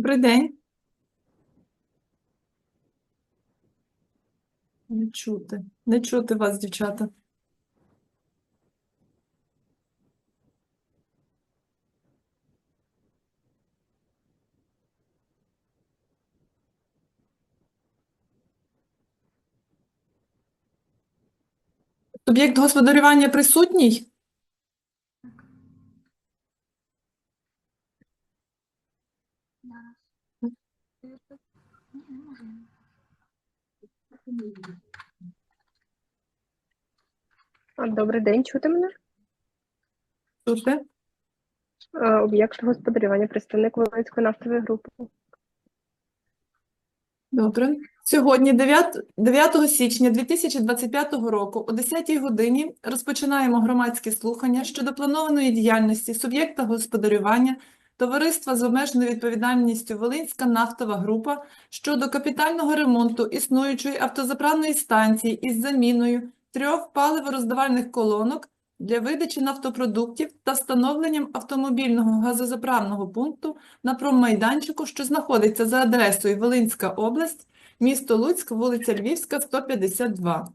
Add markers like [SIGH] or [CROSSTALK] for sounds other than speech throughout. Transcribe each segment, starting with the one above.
Добрий день. Не чути. Не чути вас, дівчата. Суб'єкт господарювання присутній? Добрий день, чути мене? Чути? Об'єкт господарювання, представник Волинської нафтової групи. Добре. Сьогодні, 9, 9 січня 2025 року, о 10 годині розпочинаємо громадські слухання щодо планованої діяльності суб'єкта господарювання Товариства з обмеженою відповідальністю Волинська нафтова група щодо капітального ремонту існуючої автозаправної станції із заміною трьох паливороздавальних колонок для видачі нафтопродуктів та встановленням автомобільного газозаправного пункту на проммайданчику, що знаходиться за адресою Волинська область, місто Луцьк, вулиця Львівська, 152.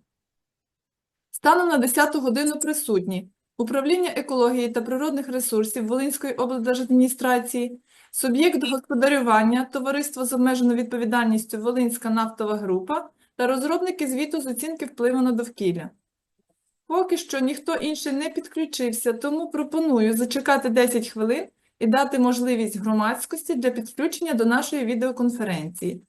Станом на 10 годину присутні Управління екології та природних ресурсів Волинської облдержадміністрації, суб'єкт господарювання, товариство з обмеженою відповідальністю Волинська нафтова група та розробники звіту з оцінки впливу на довкілля. Поки що ніхто інший не підключився, тому пропоную зачекати 10 хвилин і дати можливість громадськості для підключення до нашої відеоконференції.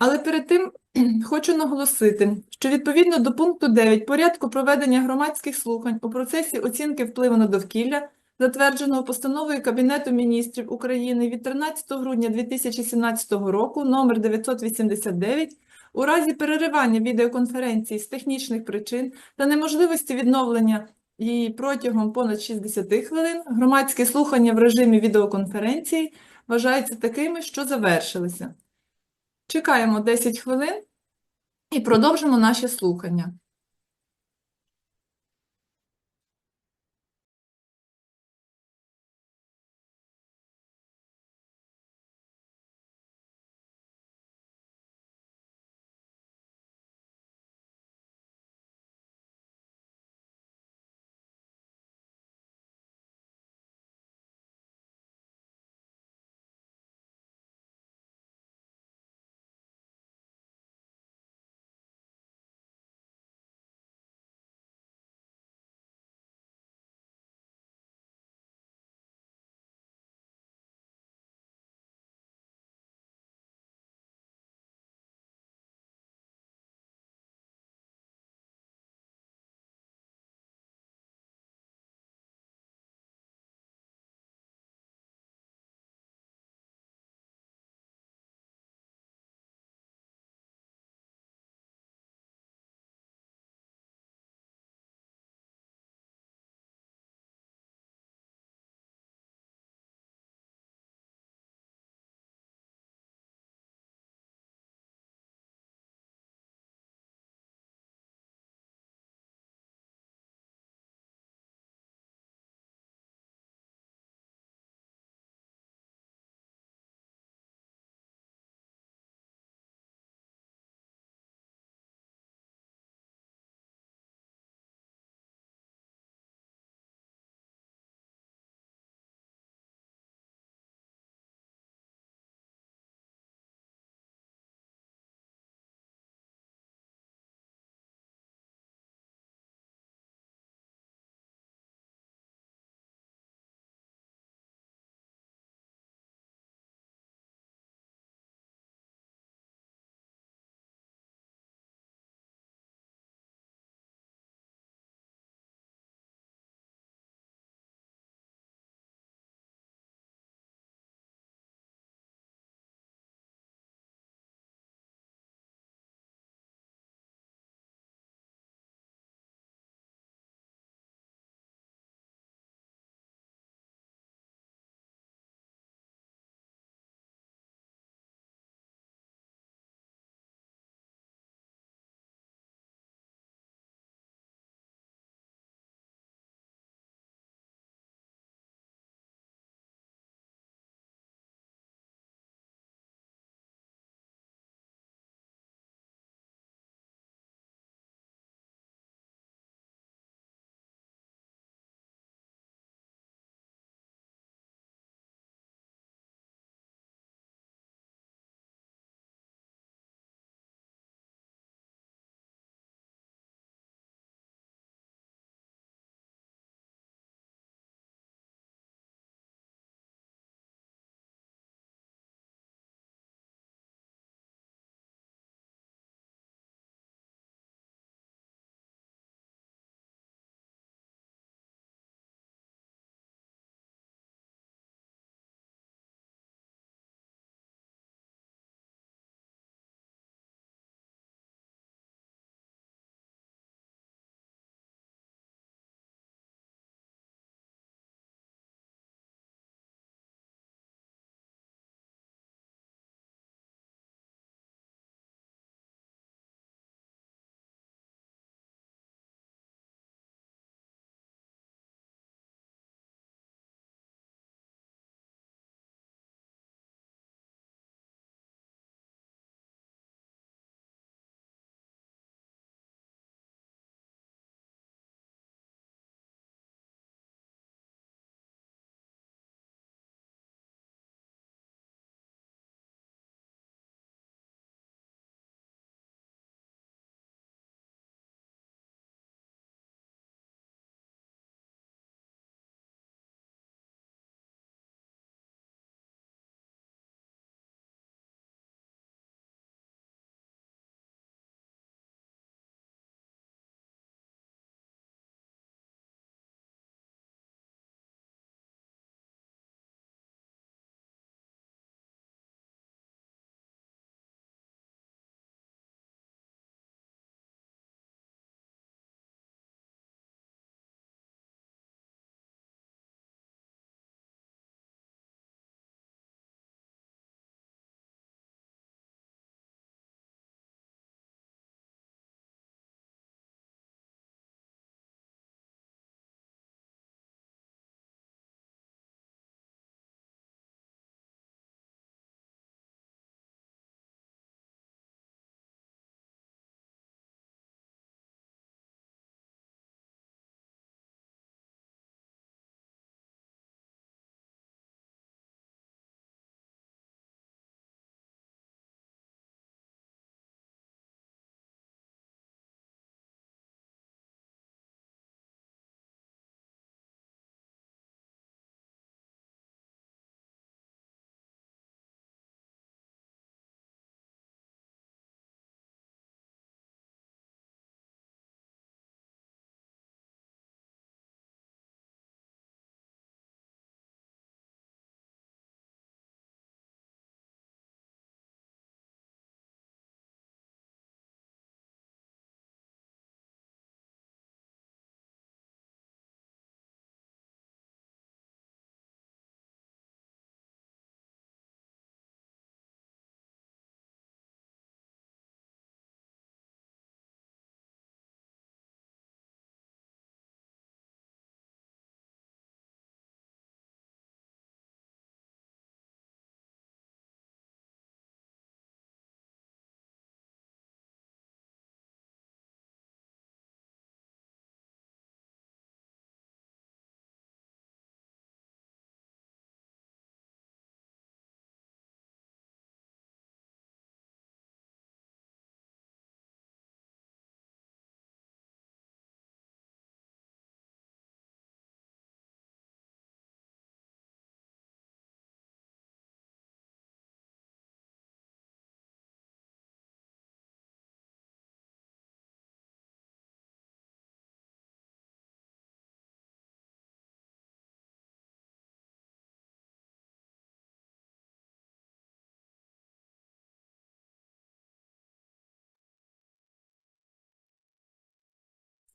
Але перед тим [CLEARS THROAT] хочу наголосити, що відповідно до пункту 9 порядку проведення громадських слухань у процесі оцінки впливу на довкілля, затвердженого постановою Кабінету міністрів України від 13 грудня 2017 року номер 989, у разі переривання відеоконференції з технічних причин та неможливості відновлення її протягом понад 60 хвилин, громадські слухання в режимі відеоконференції вважаються такими, що завершилися. Чекаємо 10 хвилин і продовжимо наші слухання.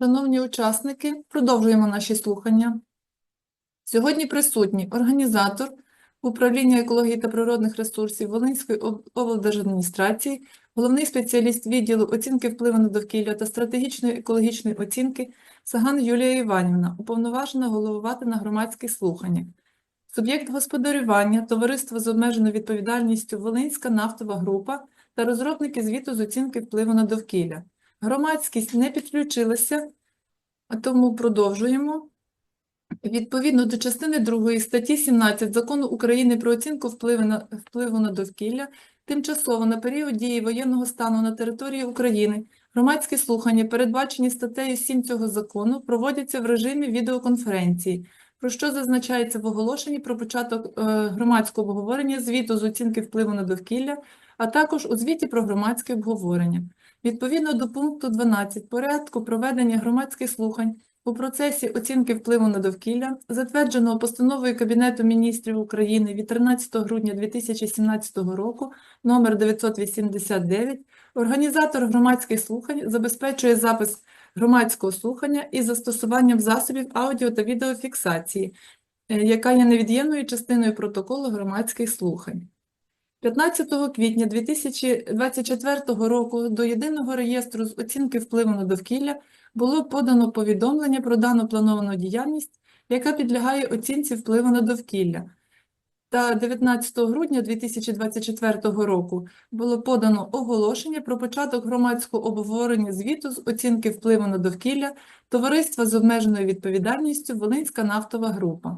Шановні учасники, продовжуємо наші слухання. Сьогодні присутні організатор управління екології та природних ресурсів Волинської облдержадміністрації, головний спеціаліст відділу оцінки впливу на довкілля та стратегічної екологічної оцінки Саган Юлія Іванівна, уповноважена головувати на громадських слуханнях. Суб'єкт господарювання, товариство з обмеженою відповідальністю Волинська нафтова група та розробники звіту з оцінки впливу на довкілля. Громадськість не підключилася, тому продовжуємо. Відповідно до частини 2 статті 17 Закону України про оцінку впливу на, впливу на довкілля, тимчасово на період дії воєнного стану на території України громадські слухання, передбачені статтею 7 цього закону, проводяться в режимі відеоконференції, про що зазначається в оголошенні про початок е, громадського обговорення звіту з оцінки впливу на довкілля, а також у звіті про громадське обговорення. Відповідно до пункту 12 порядку проведення громадських слухань у процесі оцінки впливу на довкілля, затвердженого постановою Кабінету міністрів України від 13 грудня 2017 року номер 989, організатор громадських слухань забезпечує запис громадського слухання із застосуванням засобів аудіо та відеофіксації, е, яка є невід'ємною частиною протоколу громадських слухань. 15 квітня 2024 року до Єдиного реєстру з оцінки впливу на довкілля було подано повідомлення про дану плановану діяльність, яка підлягає оцінці впливу на довкілля. Та 19 грудня 2024 року було подано оголошення про початок громадського обговорення звіту з оцінки впливу на довкілля Товариства з обмеженою відповідальністю Волинська нафтова група.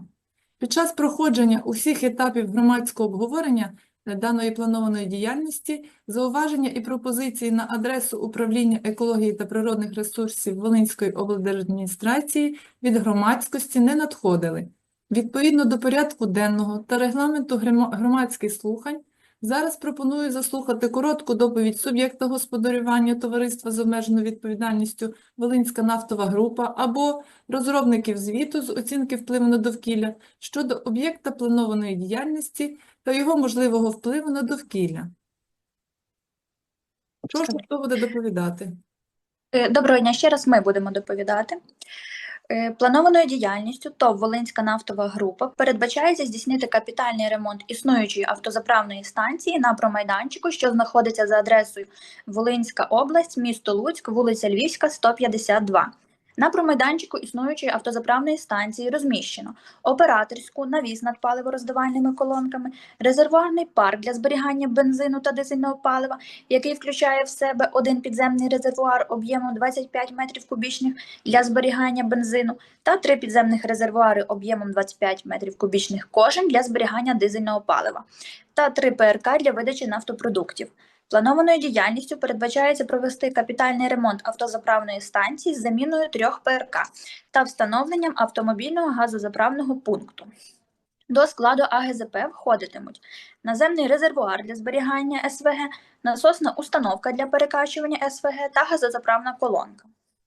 Під час проходження усіх етапів громадського обговорення даної планованої діяльності зауваження і пропозиції на адресу управління екології та природних ресурсів Волинської облдержадміністрації від громадськості не надходили. Відповідно до порядку денного та регламенту громадських слухань, зараз пропоную заслухати коротку доповідь суб'єкта господарювання товариства з обмеженою відповідальністю Волинська нафтова група або розробників звіту з оцінки впливу на довкілля щодо об'єкта планованої діяльності та його можливого впливу на довкілля. Що ж хто буде доповідати? Е, Доброго дня, ще раз ми будемо доповідати. Е, Планованою діяльністю ТОВ Волинська нафтова група передбачається здійснити капітальний ремонт існуючої автозаправної станції на промайданчику, що знаходиться за адресою Волинська область, місто Луцьк, вулиця Львівська, 152. На промайданчику існуючої автозаправної станції розміщено операторську, навіс над паливороздавальними колонками, резервуарний парк для зберігання бензину та дизельного палива, який включає в себе один підземний резервуар об'ємом 25 метрів кубічних для зберігання бензину та три підземних резервуари об'ємом 25 метрів кубічних кожен для зберігання дизельного палива та три ПРК для видачі нафтопродуктів. Планованою діяльністю передбачається провести капітальний ремонт автозаправної станції з заміною трьох ПРК та встановленням автомобільного газозаправного пункту. До складу АГЗП входитимуть наземний резервуар для зберігання СВГ, насосна установка для перекачування СВГ та газозаправна колонка.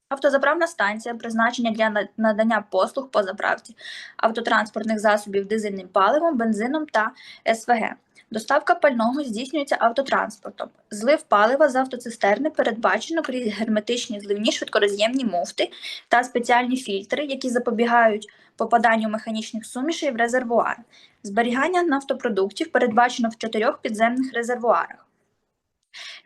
Автозаправна станція призначення для надання послуг по заправці автотранспортних засобів дизельним паливом, бензином та СВГ. Доставка пального здійснюється автотранспортом. Злив палива з автоцистерни передбачено крізь герметичні зливні швидкороз'ємні муфти та спеціальні фільтри, які запобігають попаданню механічних сумішей в резервуар. Зберігання нафтопродуктів передбачено в чотирьох підземних резервуарах.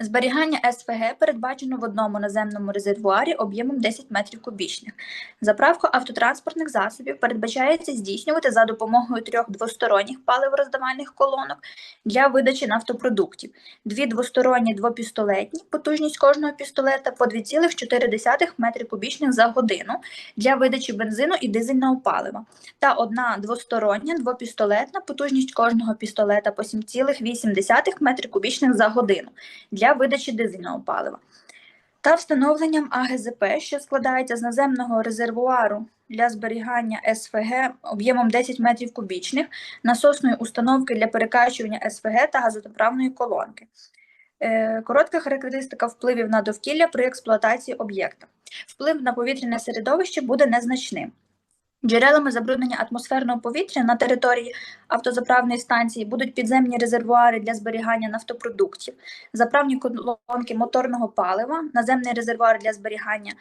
Зберігання СВГ передбачено в одному наземному резервуарі об'ємом 10 метрів кубічних. Заправку автотранспортних засобів передбачається здійснювати за допомогою трьох двосторонніх паливороздавальних колонок для видачі нафтопродуктів, дві двосторонні двопістолетні, потужність кожного пістолета по 2,4 метри кубічних за годину для видачі бензину і дизельного палива, та одна двостороння двопістолетна, потужність кожного пістолета по 7,8 метри кубічних за годину для видачі дизельного палива. Та встановленням АГЗП, що складається з наземного резервуару для зберігання СФГ об'ємом 10 метрів кубічних, насосної установки для перекачування СФГ та газозаправної колонки. Е, Коротка характеристика впливів на довкілля при експлуатації об'єкта. Вплив на повітряне середовище буде незначним. Джерелами забруднення атмосферного повітря на території автозаправної станції будуть підземні резервуари для зберігання нафтопродуктів, заправні колонки моторного палива, наземний резервуар для зберігання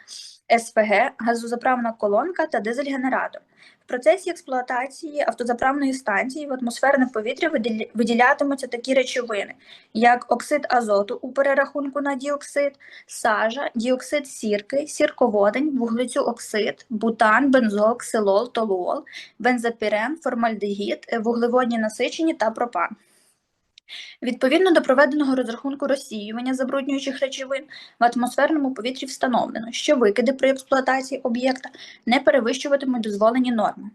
СПГ, газозаправна колонка та дизель-генератор. В процесі експлуатації автозаправної станції в атмосферне повітря виділятимуться такі речовини, як оксид азоту у перерахунку на діоксид, сажа, діоксид сірки, сірководень, вуглецю оксид, бутан, бензол, ксилол, толуол, бензопірен, формальдегід, вуглеводні насичені та пропан. Відповідно до проведеного розрахунку розсіювання забруднюючих речовин в атмосферному повітрі встановлено, що викиди при експлуатації об'єкта не перевищуватимуть дозволені норми.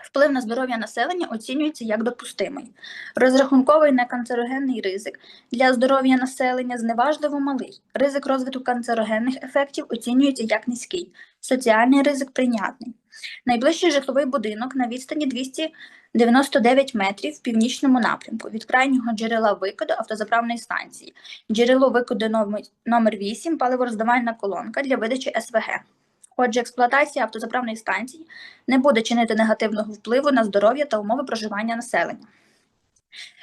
Вплив на здоров'я населення оцінюється як допустимий. Розрахунковий неканцерогенний ризик для здоров'я населення зневажливо малий. Ризик розвитку канцерогенних ефектів оцінюється як низький. Соціальний ризик прийнятний. Найближчий житловий будинок на відстані 299 метрів в північному напрямку від крайнього джерела викиду автозаправної станції. Джерело викиду номер- номер 8 паливороздавальна колонка для видачі СВГ. Отже, експлуатація автозаправної станції не буде чинити негативного впливу на здоров'я та умови проживання населення.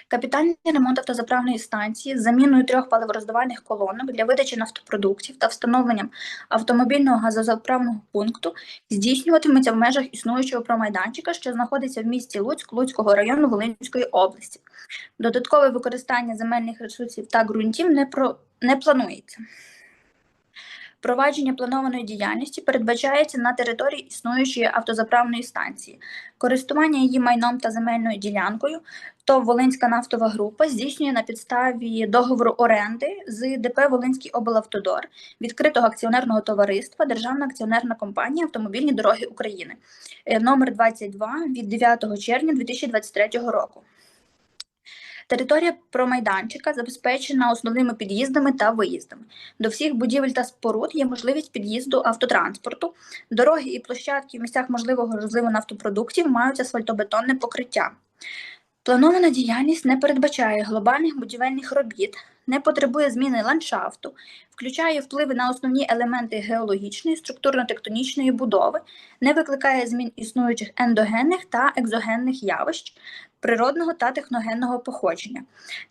Капітальний ремонт автозаправної станції з заміною трьох паливороздавальних колонок для видачі нафтопродуктів та встановленням автомобільного газозаправного пункту здійснюватиметься в межах існуючого промайданчика, що знаходиться в місті Луцьк Луцького району Волинської області. Додаткове використання земельних ресурсів та ґрунтів не, про... не планується. Провадження планованої діяльності передбачається на території існуючої автозаправної станції. Користування її майном та земельною ділянкою ТОВ Волинська нафтова група здійснює на підставі договору оренди з ДП Волинський облавтодор, відкритого акціонерного товариства Державна акціонерна компанія Автомобільні дороги України, е, номер 22 від 9 червня 2023 року. Територія промайданчика забезпечена основними під'їздами та виїздами. До всіх будівель та споруд є можливість під'їзду автотранспорту. Дороги і площадки в місцях можливого розливу нафтопродуктів мають асфальтобетонне покриття. Планована діяльність не передбачає глобальних будівельних робіт, не потребує зміни ландшафту, включає впливи на основні елементи геологічної, структурно-тектонічної будови, не викликає змін існуючих ендогенних та екзогенних явищ, природного та техногенного походження.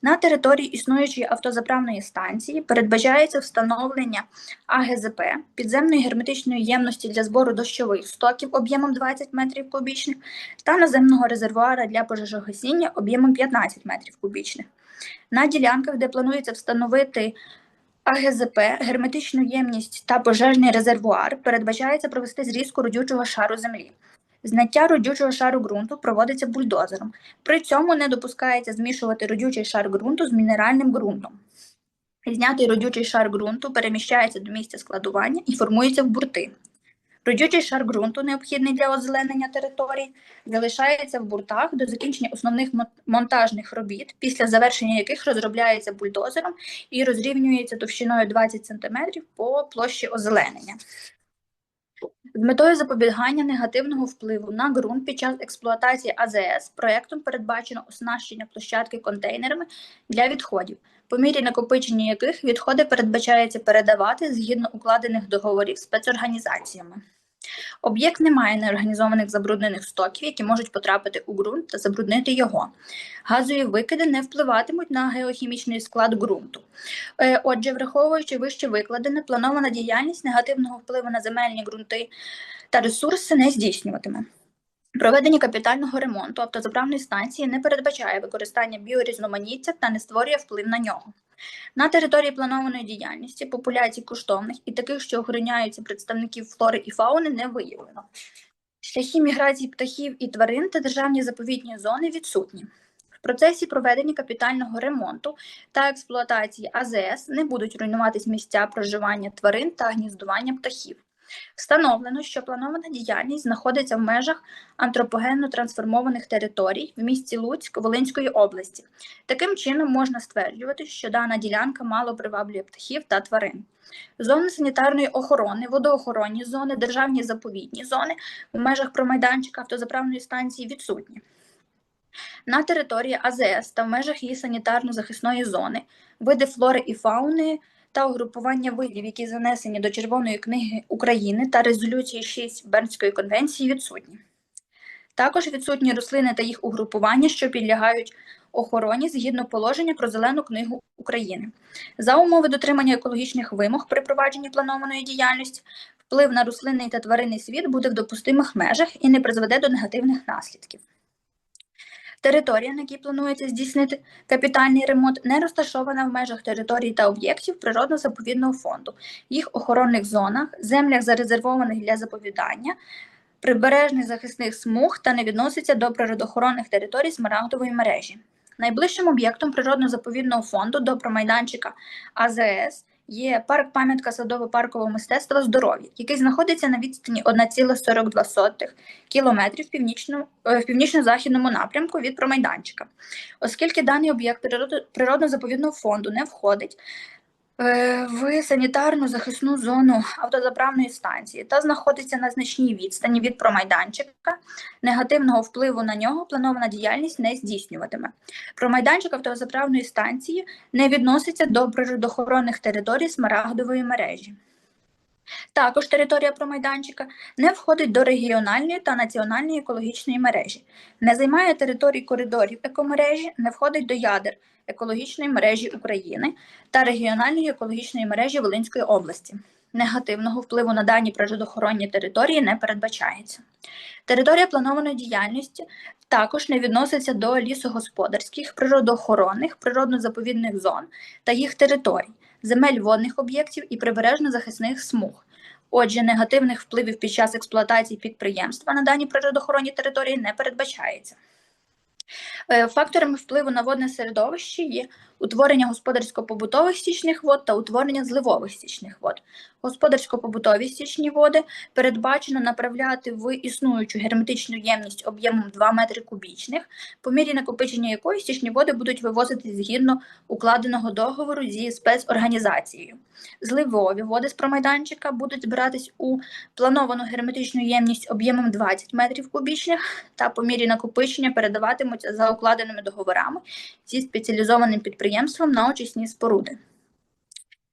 На території існуючої автозаправної станції передбачається встановлення АГЗП підземної герметичної ємності для збору дощових стоків об'ємом 20 метрів кубічних та наземного резервуара для пожежогасіння об'ємом 15 метрів кубічних. На ділянках, де планується встановити АГЗП, герметичну ємність та пожежний резервуар, передбачається провести зрізку родючого шару землі. Зняття родючого шару ґрунту проводиться бульдозером. При цьому не допускається змішувати родючий шар ґрунту з мінеральним ґрунтом. Знятий родючий шар ґрунту переміщається до місця складування і формується в бурти. Родючий шар ґрунту, необхідний для озеленення території, залишається в буртах до закінчення основних монтажних робіт, після завершення яких розробляється бульдозером і розрівнюється товщиною 20 см по площі озеленення. З метою запобігання негативного впливу на ґрунт під час експлуатації АЗС проектом передбачено оснащення площадки контейнерами для відходів, по мірі накопичення яких відходи передбачається передавати згідно укладених договорів спецорганізаціями. Об'єкт не має неорганізованих забруднених стоків, які можуть потрапити у ґрунт та забруднити його. Газові викиди не впливатимуть на геохімічний склад ґрунту. Е, Отже, враховуючи вище викладене, планована діяльність негативного впливу на земельні ґрунти та ресурси не здійснюватиме. Проведення капітального ремонту автозаправної станції не передбачає використання біорізноманіття та не створює вплив на нього. На території планованої діяльності популяцій коштовних і таких, що охороняються представників флори і фауни, не виявлено. Шляхи міграції птахів і тварин та державні заповітні зони відсутні. В процесі проведення капітального ремонту та експлуатації АЗС не будуть руйнуватись місця проживання тварин та гніздування птахів. Встановлено, що планована діяльність знаходиться в межах антропогенно трансформованих територій в місті Луцьк Волинської області. Таким чином можна стверджувати, що дана ділянка мало приваблює птахів та тварин. Зони санітарної охорони, водоохоронні зони, державні заповідні зони в межах промайданчика автозаправної станції відсутні. На території АЗС та в межах її санітарно-захисної зони види флори і фауни та угрупування видів, які занесені до Червоної книги України та резолюції 6 Бернської конвенції, відсутні. Також відсутні рослини та їх угрупування, що підлягають охороні згідно положення про Зелену книгу України. За умови дотримання екологічних вимог при провадженні планованої діяльності, вплив на рослинний та тваринний світ буде в допустимих межах і не призведе до негативних наслідків. Територія, на якій планується здійснити капітальний ремонт, не розташована в межах територій та об'єктів природно-заповідного фонду, їх охоронних зонах, землях, зарезервованих для заповідання, прибережних захисних смуг та не відноситься до природоохоронних територій Смарагдової мережі. Найближчим об'єктом природно-заповідного фонду до промайданчика АЗС є парк пам'ятка садово-паркового мистецтва здоров'я, який знаходиться на відстані 1,42 кілометрів північно, е, в північно-західному напрямку від промайданчика. Оскільки даний об'єкт природно-заповідного фонду не входить в санітарну захисну зону автозаправної станції та знаходиться на значній відстані від промайданчика, негативного впливу на нього планована діяльність не здійснюватиме. Промайданчик автозаправної станції не відноситься до природоохоронних територій Смарагдової мережі. Також територія промайданчика не входить до регіональної та національної екологічної мережі, не займає територій коридорів екомережі, не входить до ядер екологічної мережі України та регіональної екологічної мережі Волинської області. Негативного впливу на дані природоохоронні території не передбачається. Територія планованої діяльності також не відноситься до лісогосподарських, природоохоронних, природно-заповідних зон та їх територій, земель водних об'єктів і прибережно-захисних смуг. Отже, негативних впливів під час експлуатації підприємства на дані природоохоронні території не передбачається. Е, Факторами впливу на водне середовище є утворення господарсько-побутових стічних вод та утворення зливових стічних вод. Господарсько-побутові стічні води передбачено направляти в існуючу герметичну ємність об'ємом 2 метри кубічних, по мірі накопичення якої стічні води будуть вивозити згідно укладеного договору зі спецорганізацією. Зливові води з промайданчика будуть збиратись у плановану герметичну ємність об'ємом 20 метрів кубічних та по мірі накопичення передаватимуться за укладеними договорами зі спеціалізованим підприємством на очисні споруди.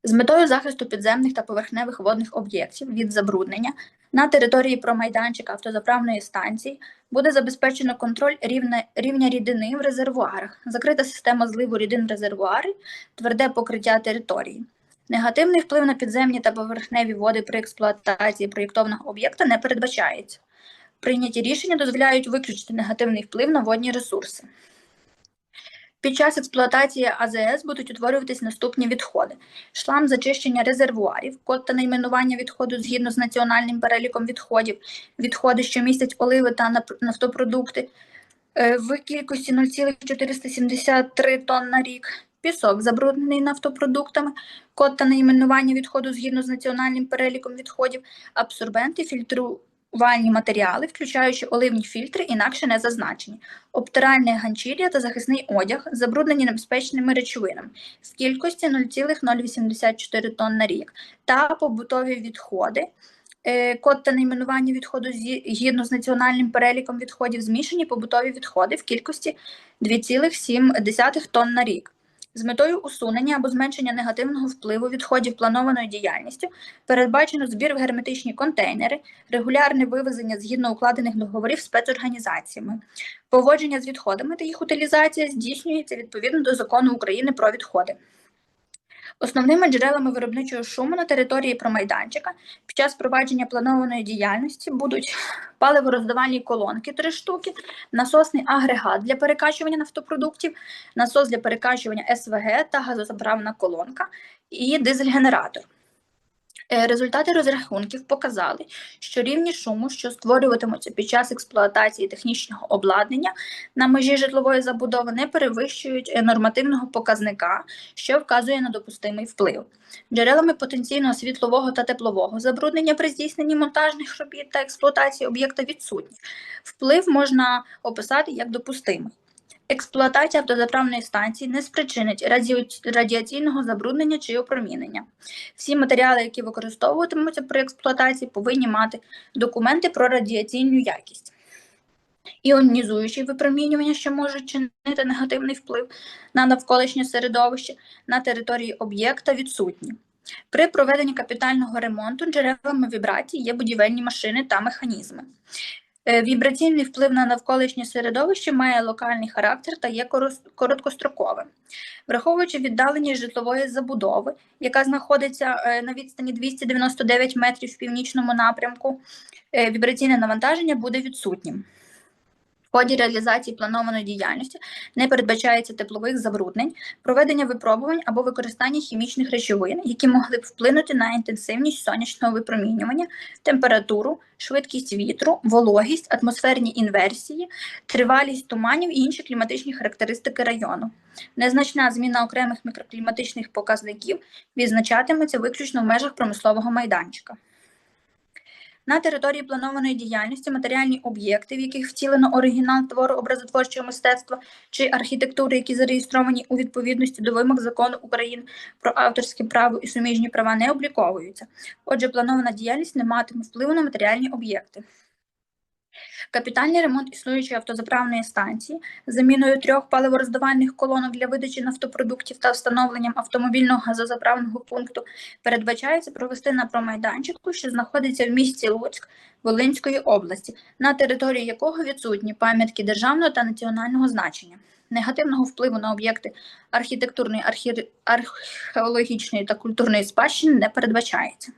З метою захисту підземних та поверхневих водних об'єктів від забруднення на території промайданчика автозаправної станції буде забезпечено контроль рівня, рівня рідини в резервуарах, закрита система зливу рідин в резервуари, тверде покриття території. Негативний вплив на підземні та поверхневі води при експлуатації проєктованого об'єкта не передбачається. Прийняті рішення дозволяють виключити негативний вплив на водні ресурси. Під час експлуатації АЗС будуть утворюватись наступні відходи: шлам зачищення резервуарів, код та найменування відходу згідно з національним переліком відходів, відходи, що містять оливи та нафтопродукти е, в кількості 0,473 тонн на рік, пісок, забруднений нафтопродуктами, код та найменування відходу згідно з національним переліком відходів, абсорбенти, фільтрувальні матеріали, включаючи оливні фільтри, інакше не зазначені, обтиральне ганчір'я та захисний одяг, забруднені небезпечними речовинами в кількості 0,084 тонн на рік, та побутові відходи. е, Код та найменування відходу згідно з національним переліком відходів змішані побутові відходи в кількості 2,7 тонн на рік. З метою усунення або зменшення негативного впливу відходів планованою діяльністю передбачено збір в герметичні контейнери, регулярне вивезення згідно укладених договорів спецорганізаціями. Поводження з відходами та їх утилізація здійснюється відповідно до закону України про відходи. Основними джерелами виробничого шуму на території промайданчика під час провадження планованої діяльності будуть паливороздавальні колонки три штуки, насосний агрегат для перекачування нафтопродуктів, насос для перекачування СВГ та газозаправна колонка і дизель-генератор. Е, Результати розрахунків показали, що рівні шуму, що створюватимуться під час експлуатації технічного обладнання на межі житлової забудови, не перевищують е, нормативного показника, що вказує на допустимий вплив. Джерелами потенційного світлового та теплового забруднення при здійсненні монтажних робіт та експлуатації об'єкта відсутні. Вплив можна описати як допустимий. Експлуатація автозаправної станції не спричинить радіаційного забруднення чи опромінення. Всі матеріали, які використовуватимуться при експлуатації, повинні мати документи про радіаційну якість. Іонізуючі випромінювання, що можуть чинити негативний вплив на навколишнє середовище на території об'єкта, відсутні. При проведенні капітального ремонту джерелами вібрацій є будівельні машини та механізми. Е, Вібраційний вплив на навколишнє середовище має локальний характер та є короткостроковим. Враховуючи віддаленість житлової забудови, яка знаходиться е, на відстані 299 метрів в північному напрямку, е, вібраційне навантаження буде відсутнім. Ході реалізації планованої діяльності не передбачається теплових забруднень, проведення випробувань або використання хімічних речовин, які могли б вплинути на інтенсивність сонячного випромінювання, температуру, швидкість вітру, вологість, атмосферні інверсії, тривалість туманів і інші кліматичні характеристики району. Незначна зміна окремих мікрокліматичних показників відзначатиметься виключно в межах промислового майданчика. На території планованої діяльності матеріальні об'єкти, в яких втілено оригінал твору образотворчого мистецтва чи архітектури, які зареєстровані у відповідності до вимог закону України про авторське право і суміжні права, не обліковуються. Отже, планована діяльність не матиме впливу на матеріальні об'єкти. Капітальний ремонт існуючої автозаправної станції заміною трьох паливороздавальних колонок для видачі нафтопродуктів та встановленням автомобільного газозаправного пункту передбачається провести на промайданчику, що знаходиться в місті Луцьк Волинської області, на території якого відсутні пам'ятки державного та національного значення. Негативного впливу на об'єкти архітектурної, архі... археологічної та культурної спадщини не передбачається.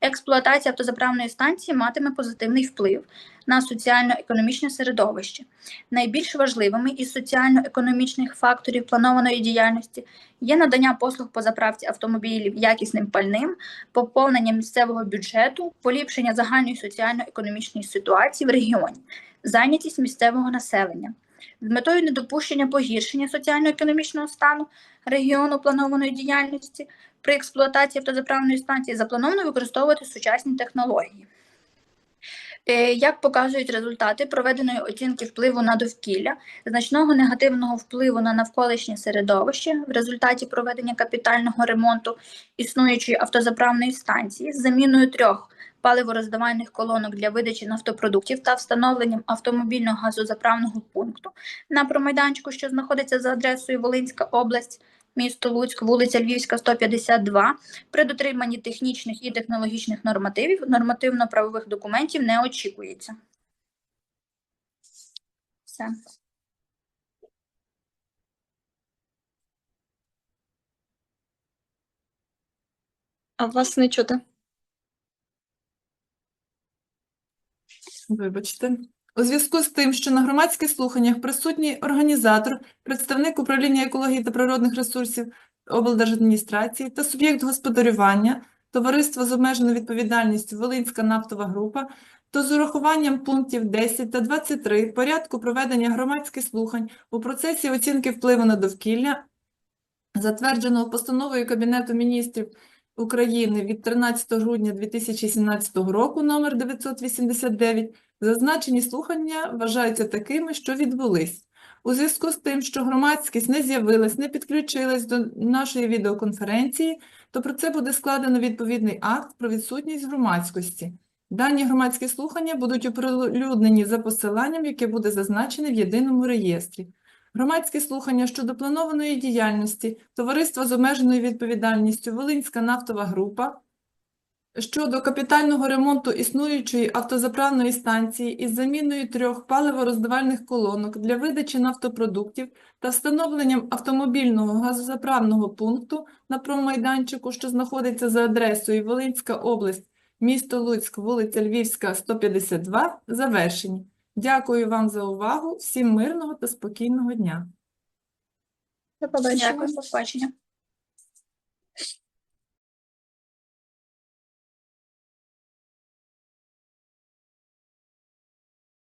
Експлуатація автозаправної станції матиме позитивний вплив на соціально-економічне середовище. Найбільш важливими із соціально-економічних факторів планованої діяльності є надання послуг по заправці автомобілів якісним пальним, поповнення місцевого бюджету, поліпшення загальної соціально-економічної ситуації в регіоні, зайнятість місцевого населення. З метою недопущення погіршення соціально-економічного стану регіону планованої діяльності при експлуатації автозаправної станції заплановано використовувати сучасні технології. Е, Як показують результати проведеної оцінки впливу на довкілля, значного негативного впливу на навколишнє середовище в результаті проведення капітального ремонту існуючої автозаправної станції з заміною трьох паливороздавальних колонок для видачі нафтопродуктів та встановленням автомобільного газозаправного пункту на промайданчику, що знаходиться за адресою Волинська область, місто Луцьк, вулиця Львівська, 152, при дотриманні технічних і технологічних нормативів нормативно-правових документів не очікується. Все. А вас не чути. Вибачте. У зв'язку з тим, що на громадських слуханнях присутній організатор, представник управління екології та природних ресурсів облдержадміністрації та суб'єкт господарювання, товариство з обмеженою відповідальністю Волинська нафтова група, то з урахуванням пунктів 10 та 23 порядку проведення громадських слухань у процесі оцінки впливу на довкілля, затвердженого постановою Кабінету міністрів України від 13 грудня 2017 року номер 989, Зазначені слухання вважаються такими, що відбулись. У зв'язку з тим, що громадськість не з'явилась, не підключилась до нашої відеоконференції, то про це буде складено відповідний акт про відсутність громадськості. Дані громадські слухання будуть оприлюднені за посиланням, яке буде зазначене в єдиному реєстрі. Громадські слухання щодо планованої діяльності Товариства з обмеженою відповідальністю Волинська нафтова група щодо капітального ремонту існуючої автозаправної станції із заміною трьох паливороздавальних колонок для видачі нафтопродуктів та встановленням автомобільного газозаправного пункту на промайданчику, що знаходиться за адресою Волинська область, місто Луцьк, вулиця Львівська, 152, завершені. Дякую вам за увагу. Всім мирного та спокійного дня. До побачення. Дякую, до побачення.